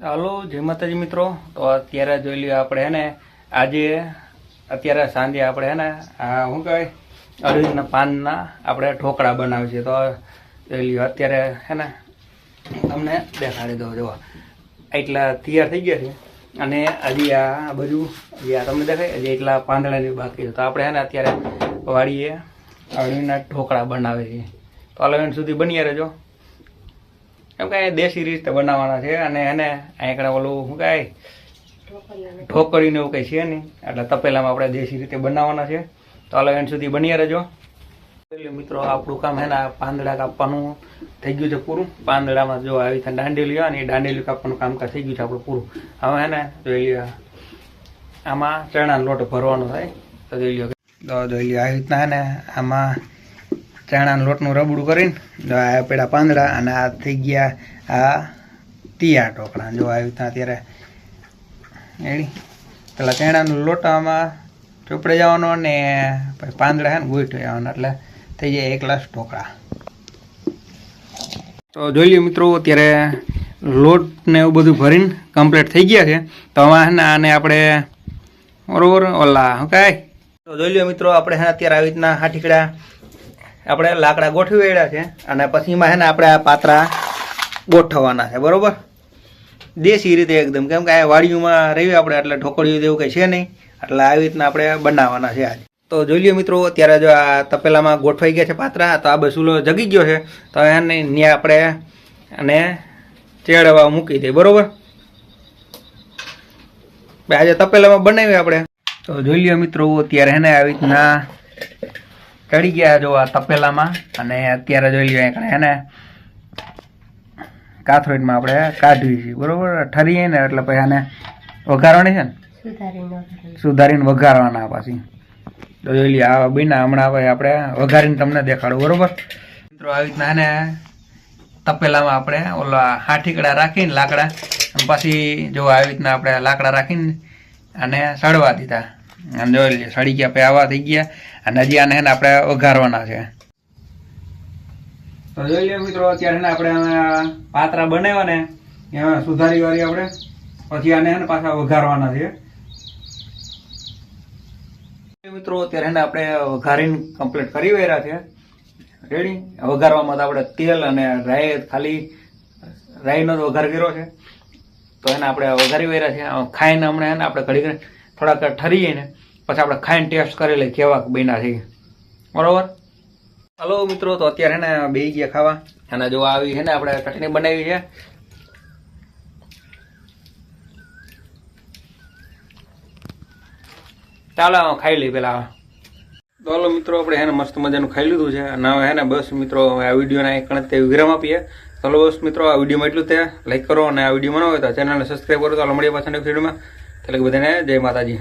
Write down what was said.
હાલો, જય માતાજી મિત્રો. તો અત્યારે જોઈ લઈએ આપણે હે ને, આજે, અત્યારે સાંજે આપણે હે ને શું કહેવાય, અરવિંદના પાનના આપણે ઢોકળા બનાવીએ છીએ. તો જોઈ લઈએ અત્યારે હે ને, તમને દેખાડી દઉં. જોવા એટલા તૈયાર થઈ ગયા છે. અને હજી આ બધું, હજી આ તમને દેખાય, હજી એટલા પાંદડાની બાકી છે. તો આપણે હે ને અત્યારે વાડીએ અળવીના ઢોકળા બનાવીએ તો અલવિંદ સુધી બની રહેજો. એમ કે દેશી રીતે બનાવવાના છે અને એને અહીંયા ઓલું શું કહે ઠોકરીને એવું કંઈ છે નહીં. એટલે તપેલામાં આપણે દેશી રીતે બનાવવાના છે. તો હાલો એન્ડ સુધી બની રહેજો. મિત્રો, આપણું કામ હે પાંદડા કાપવાનું થઈ ગયું છે પૂરું. પાંદડામાં જો આવી રીતે દાંડેલી આવે ને એ દાંડેલી કાપવાનું કામકાજ થઈ ગયું છે આપણું પૂરું. હવે હે ને જોઈ લ્યો આમાં ચણાનો લોટ ભરવાનો થાય. તો જોઈ લ્યો. તો જોઈ લ્યો, આવી રીતના હે ને આમાં ચણાના લોટનું રબડું કરીને જો આ પેલા પાંદડા અને આ થઈ ગયા આ તિયા ઢોકળા. જો આવી રીતના અત્યારે એડી પેલા ચણાનો લોટામાં ચોપડે જવાનો ને પછી પાંદડા હે ને ગોઠવી જવાના એટલે થઈ જાય એક ગ્લાસ ઢોકળા. તો જોઈ લ્યો મિત્રો, અત્યારે લોટ ને એવું બધું ભરીને કમ્પ્લીટ થઈ ગયા છે. તો ને આને આપણે બરોબર ઓલા, શું કાંઈ તો જોઈ લ્યો મિત્રો, આપણે અત્યારે આવી રીતના હાટીકડા આપણે લાકડા ગોઠવી વેડ્યા છે અને પછી એમાં છે ને આપણે આ પાત્રા ગોઠવવાના છે, બરોબર? દેશી રીતે એકદમ, કેમ કે આ વાડીઓમાં રહ્યું આપણે, એટલે ઢોકળીયું જેવું કંઈ છે નહીં, એટલે આવી રીતના આપણે બનાવવાના છે આજે. તો જોઈ લ્યો મિત્રો, અત્યારે જો આ તપેલામાં ગોઠવાઈ ગયા છે પાત્રા, તો આ બસુલો જગી ગયો છે, તો એને ત્યાં આપણે અને ચેડવા મૂકી દઈએ, બરોબર? આજે તપેલામાં બનાવી આપણે. તો જોઈ લ્યો મિત્રો, અત્યારે એને આવી રીતના ચડી ગયા જો આ તપેલામાં. અને અત્યારે જોઈ લઈએ એને હે કાથરોઈડમાં આપણે કાઢવી છે. બરોબર? ઠરીએ ને એટલે પછી આને વઘારવાની છે ને? સુધારીને વઘારવાના. પાછી. તો જોઈ લઈએ આ બીના હમણાં હવે આપણે વઘારીને તમને દેખાડું બરોબર? મિત્રો આવી રીતના એને તપેલામાં આપણે ઓલા હાઠીકડા રાખીને લાકડા પછી જો આવી રીતના આપણે લાકડા રાખીને અને સડવા દીધા. સડી ગયા પછી આવા થઈ ગયા અને હજી આને આપણે વઘારવાના છે. તો જોઈ લઈએ મિત્રો, અત્યારે આપણે પાત્રા બનાવ્યા ને, એમાં સુધારી વાળી આપણે, પછી આને પાછા વઘારવાના છે. મિત્રો, અત્યારે આપણે વઘારીને કમ્પ્લીટ કરી રહ્યા છે. રેડી વઘારવામાં તો આપણે તેલ અને રાઈ ખાલી, રાઈનો જ વઘાર કર્યો છે. તો એને આપણે વઘારી રહ્યા છે. ખાઈને હમણાં એને આપણે ઘડી થોડાક ઠરીને પછી આપણે ખાઈને ટેસ્ટ કરી લઈએ કેવા બન્યા છે. બરોબર? હલો મિત્રો, તો અત્યારે ને બે ગયા ખાવા. અને જો આવી છે ને આપણે ચટણી બનાવી છે. ચાલો ખાઈ લઈ પેલા. તો હલો મિત્રો, આપણે એને મસ્ત મજાનું ખાઈ લીધું છે. અને હવે ને બસ મિત્રો આ વિડીયોના એક કણે વિરામ આપીએ. ચાલો બસ મિત્રો, આ વિડીયોમાં એટલું તે લાઈક કરો અને આ વીડિયો બનાવો તો ચેનલને સબસ્ક્રાઈબ કરો. તો મળીએ પાછા નેક્સ્ટ વિડીયોમાં. એટલે બધાને જય માતાજી.